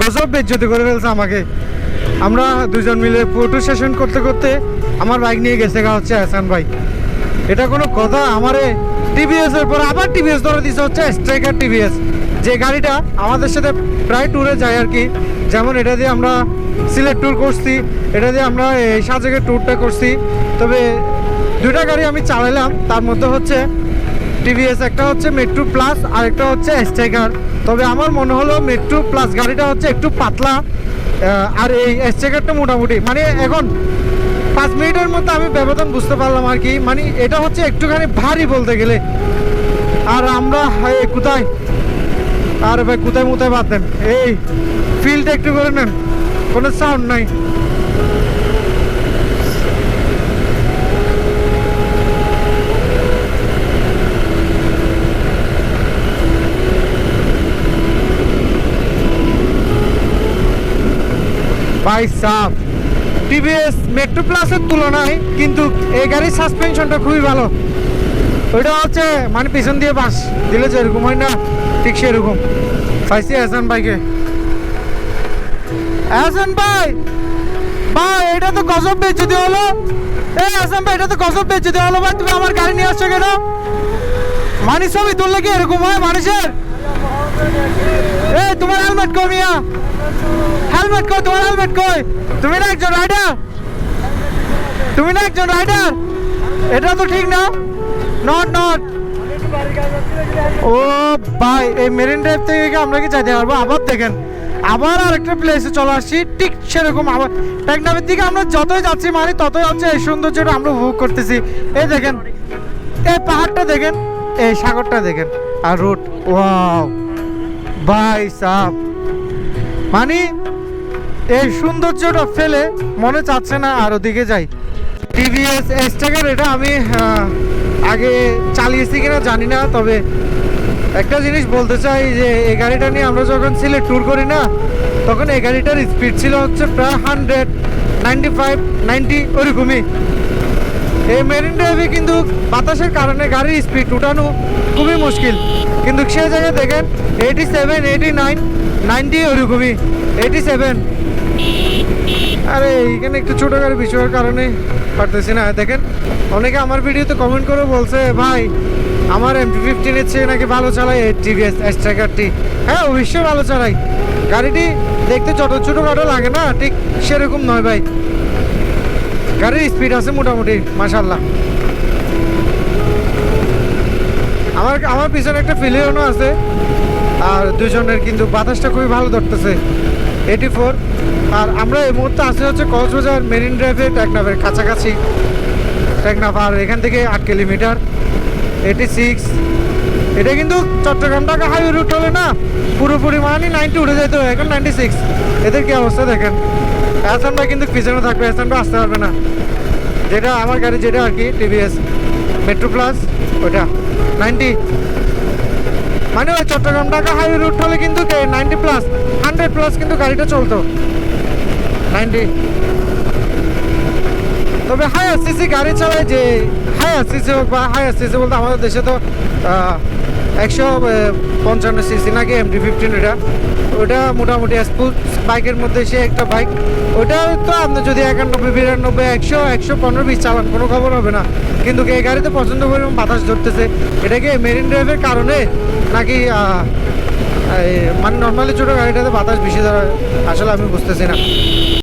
গজব বেজ্জতি করে ফেলছে আমাকে। আমরা দুজন মিলে ফটো সেশন করতে করতে আমার বাইক নিয়ে গেছে গা হচ্ছে হাসান ভাই। এটা কোনো কথা? আমারে টিভিএস এর পর আবার টিভিএস ধরে দিছে হচ্ছে স্ট্রাইকার টিভিএস যে গাড়িটা আমাদের সাথে প্রায় ট্যুরে যায় আর কি। যেমন এটা দিয়ে আমরা সিলেট ট্যুর করছি, এটা দিয়ে আমরা এই সাজেকের ট্যুরটা করছি। তবে দুটা গাড়ি আমি চালাইলাম, তার মধ্যে হচ্ছে টিভিএস, একটা হচ্ছে মেট্রো প্লাস আর একটা হচ্ছে স্ট্রাইকার তবে আমার মনে হলো মেট্রো প্লাস গাড়িটা হচ্ছে একটু পাতলা আর এই স্ট্রাইকারটা মোটামুটি মানে এখন পাঁচ মিনিটের মধ্যে আমি ব্যবধান বুঝতে পারলাম আর কি। মানে এটা হচ্ছে একটুখানি ভারী বলতে গেলে। আর আমরা কোথায়? আর ভাই, কোথায় মোথায় বাদ দেন। এই ফিল্ড একটু করে নেন। কোনো সাউন্ড নাই। ভাই সাপ টিভিএস মেট্রো প্লাসের তুলনায় কিন্তু এই গাড়ির সাসপেনশনটা খুবই ভালো। ওইটা হচ্ছে মানে পিছন দিয়ে বাস, দিলে যেরকম হয় না, ঠিক সেরকম। পাইছি হাসান ভাইকে। হাসান ভাই! ভাই, এটা তো গজব বেচতে হলো। এই হাসান ভাই, এটা তো গজব বেচতে হলো ভাই, তুমি আমার গাড়ি নিয়ে আসছো কেন? মানে ছবি তুললে কি এরকম হয় মানুষের? এই তোমার হেলমেট কই মিয়া। হেলমেট কই, তোমার হেলমেট কই? তুমি না একজন রাইডার তুমি না একজন রাইডার এটা তো ঠিক না। নট নট ও ভাই, এই মেরিন ড্রাইভ থেকে আমরা কি যাইতে পারব? আবার দেখেন, আবার আরেকটা প্লেসে চলে আসছি, ঠিক সেরকম আবার টেকনাফের দিকে আমরা যতই যাচ্ছি মানে ততই হচ্ছে এই সৌন্দর্যটা আমরা উপভোগ করতেছি। এই দেখেন, এই পাহাড়টা দেখেন, এই সাগরটা দেখেন, আর রোড ওয়াও ভাই সাহ মানে এই সৌন্দর্যটা ফেলে মনে চাচ্ছে না আর ওদিকে যাই। টিভিএস এক্সট্রাকার এটা আমি আগে চালিয়েছি কিনা জানি না, তবে একটা জিনিস বলতে চাই যে, এই গাড়িটা নিয়ে আমরা যখন সিলেট ট্যুর করি না, তখন এই গাড়িটার স্পিড ছিল হচ্ছে প্রায় হান্ড্রেড নাইনটি ফাইভ নাইনটি ওরকমই। এই মেরিন ড্রাইভে কিন্তু বাতাসের কারণে গাড়ির স্পিড উঠানো খুবই মুশকিল। কিন্তু সে জায়গায় দেখেন eighty seven eighty nine ninety ওরকমই। এইটি সেভেন আরে এইখানে একটু ছোটো গাড়ি বিষয়ের কারণে পারতেছি না। দেখেন, অনেকে আমার ভিডিওতে কমেন্ট করে বলছে, ভাই, আমার এমটি ফিফটিনের চেয়ে নাকি ভালো এই টিভিএস স্ট্রাইকারটি হ্যাঁ অবশ্যই ভালো চালাই গাড়িটি দেখতে যত ছোটোখাটো লাগে না, ঠিক সেরকম নয় ভাই। গাড়ির স্পিড আছে মোটামুটি মাশাল্লাহ আমার আমার পিছনে একটা ফিলিয়নও আছে, আর দুজনের কিন্তু বাতাসটা খুবই ভালো ধরতেছে। এইটি ফোর আর আমরা এই মুহূর্তে আসি হচ্ছে কক্সবাজার মেরিন ড্রাইভে টেকনাফের কাছাকাছি। টেকনাফ আর এখান থেকে আট কিলোমিটার। এইটি সিক্স এটা কিন্তু চট্টগ্রাম ঢাকা হাইওয়ে রুট হলে না পুরোপুরি মানে নাইনটি উঠে যেত, এখন নাইনটি সিক্স এদের কি অবস্থা দেখেন? ভাই কিন্তু পিছনে থাকবে ভাই আসতে পারবে না। যেটা আমার গাড়ি, যেটা আর কি টিভিএস মেট্রো প্লাস ওটা নাইনটি মানে ওই চট্টগ্রাম ঢাকা হাইওয়ে রুট হলে কিন্তু নাইনটি প্লাস হান্ড্রেড প্লাস কিন্তু গাড়িটা চলতো। নাইনটি। তবে হাই সিসি গাড়ি চালায় যে হাই সিসি হোক বা হাই সিসি বলতে আমাদের দেশে তো একশো পঞ্চান্ন সিসি নাকি এমডি ফিফটিন এটা। ওটা মোটামুটি বাইকের মধ্যে সে একটা বাইক ওটা তো আপনি যদি একানব্বই, বিরানব্বই, একশো একশো পনেরো বিশ চালান, কোনো খবর হবে না। কিন্তু এই গাড়িতে পছন্দ পরিমাণ বাতাস ধরতেছে? এটা কি মেরিন ড্রাইভের কারণে? নাকি মানে নর্মালি ছোটো গাড়িটাতে বাতাস বেশি ধরে আসলে আমি বুঝতেছি না।